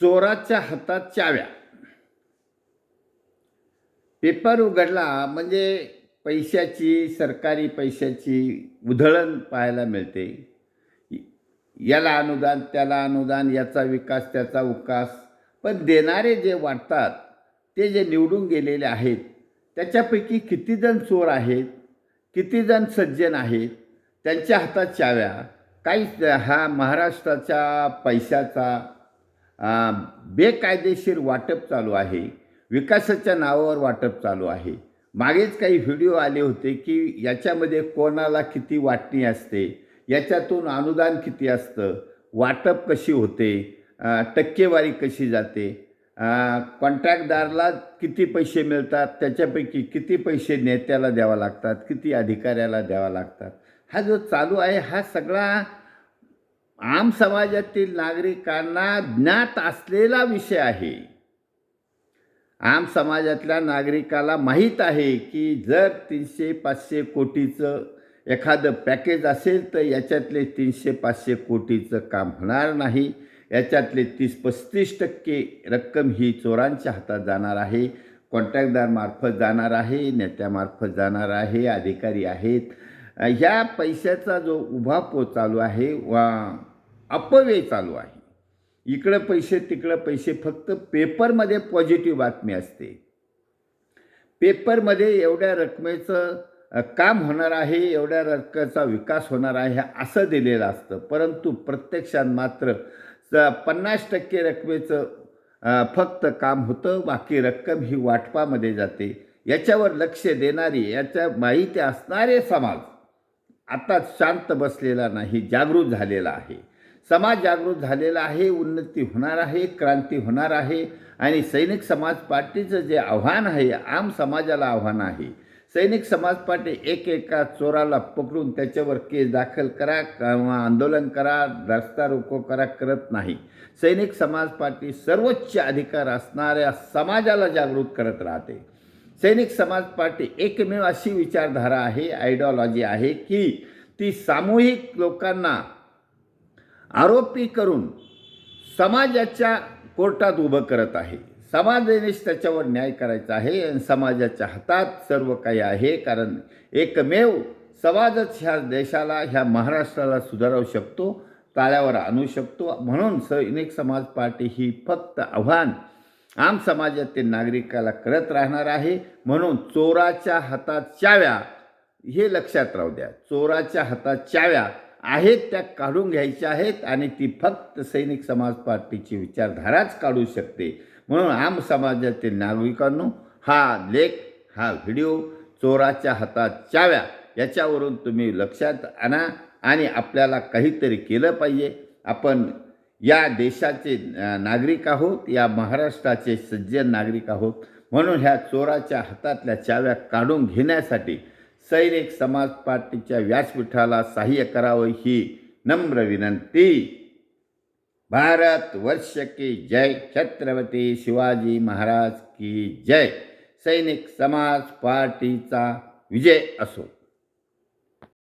चोराच्या हातात चाव्या. पेपर उघडला म्हणजे पैशाची सरकारी पैशाची उधळण पाहायला मिळते. याला अनुदान त्याला अनुदान याचा विकास त्याचा उकास. पण देणारे जे वाटतात ते जे निवडून गेलेले आहेत त्याच्यापैकी कितीजण चोर आहेत किती जण सज्जन आहेत त्यांच्या हातात चाव्या. काही हा महाराष्ट्राच्या पैशाचा बेकायदेशीर वाटप चालू आहे. विकासाच्या नावावर वाटप चालू आहे. मागेच काही व्हिडिओ आले होते की याच्यामध्ये कोणाला किती वाटणी असते याच्यातून अनुदान किती असतं वाटप कशी होते टक्केवारी कशी जाते कॉन्ट्रॅक्टदारला किती पैसे मिळतात त्याच्यापैकी किती पैसे नेत्याला द्यावा लागतात किती अधिकाऱ्याला द्यावा लागतात. हा जो चालू आहे हा सगळा आम समाजातील नागरिकांना ज्ञात असलेला विषय आहे. आम समाजातल्या नागरिकाला माहीत आहे की जर तीनशे पाचशे कोटीचं एखादं पॅकेज असेल तर याच्यातले तीनशे पाचशे कोटीचं काम होणार नाही. याच्यातले तीस पस्तीस टक्के रक्कम ही चोरांच्या हातात जाणार आहे. कॉन्ट्रॅक्टदारमार्फत जाणार आहे नेत्यामार्फत जाणार आहे अधिकारी आहेत. ह्या पैशाचा जो उभापो चालू आहे वा अपव्यय चालू आहे. इकडं पैसे तिकडं पैसे फक्त पेपरमध्ये पॉझिटिव्ह बातमी असते. पेपरमध्ये एवढ्या रकमेचं काम होणार आहे एवढ्या रकमेचा विकास होणार आहे असं दिलेलं असतं. परंतु प्रत्यक्षात मात्र पन्नास टक्के रकमेचं फक्त काम होतं बाकी रक्कम ही वाटपामध्ये जाते. याच्यावर लक्ष देणारी याच्या माहिती असणारे समाज आता शांत बसलेला नाही जागृत झालेला आहे. समाज जागृत झालेला आहे उन्नती होणार आहे क्रांती होणार आहे आणि सैनिक समाज पार्टीचं जे आव्हान आहे आम समाजाला आव्हान आहे. सैनिक समाज पार्टी एक एका चोराला पकडून त्याच्यावर केस दाखल करा किंवा आंदोलन करा रस्ता रोको करा करत नाही. सैनिक समाज पार्टी सर्वोच्च अधिकार असणाऱ्या समाजाला जागृत करत राहते. सैनिक समाज पार्टी एकमेव अशी विचारधारा आहे आयडिओलॉजी आहे की ती सामूहिक लोकांना आरोपी करून समाजाच्या कोर्टात उभं करत आहे. समाजनिष्ठ त्याच्यावर न्याय करायचा आहे आणि समाजाच्या हातात सर्व काही आहे कारण एकमेव समाजच ह्या देशाला ह्या महाराष्ट्राला सुधारवू शकतो ताळ्यावर आणू शकतो. म्हणून सैनिक समाज पार्टी ही फक्त आव्हान आम समाजातील नागरिकाला करत राहणार आहे. म्हणून चोराच्या हातात चाव्या हे लक्षात राहू द्या. चोराच्या हातात चाव्या आहेत त्या काढून घ्यायच्या आहेत आणि ती फक्त सैनिक समाज पार्टीची विचारधाराच काढू शकते. म्हणून आम समाजातील नागरिकांनो हा लेख हा व्हिडिओ चोराच्या हातात चाव्या याच्यावरून तुम्ही लक्षात आणा आणि आपल्याला काहीतरी केलं पाहिजे. आपण या देशाचे नागरिक आहोत या महाराष्ट्राचे सज्जन नागरिक आहोत. म्हणून ह्या चोराच्या हातातल्या चाव्या काढून घेण्यासाठी सैनिक समाज पार्टीच्या व्यासपीठाला सहाय्य करावं ही नम्र विनंती. भारत वर्ष की जय. छत्रपती शिवाजी महाराज की जय. सैनिक समाज पार्टीचा विजय असो.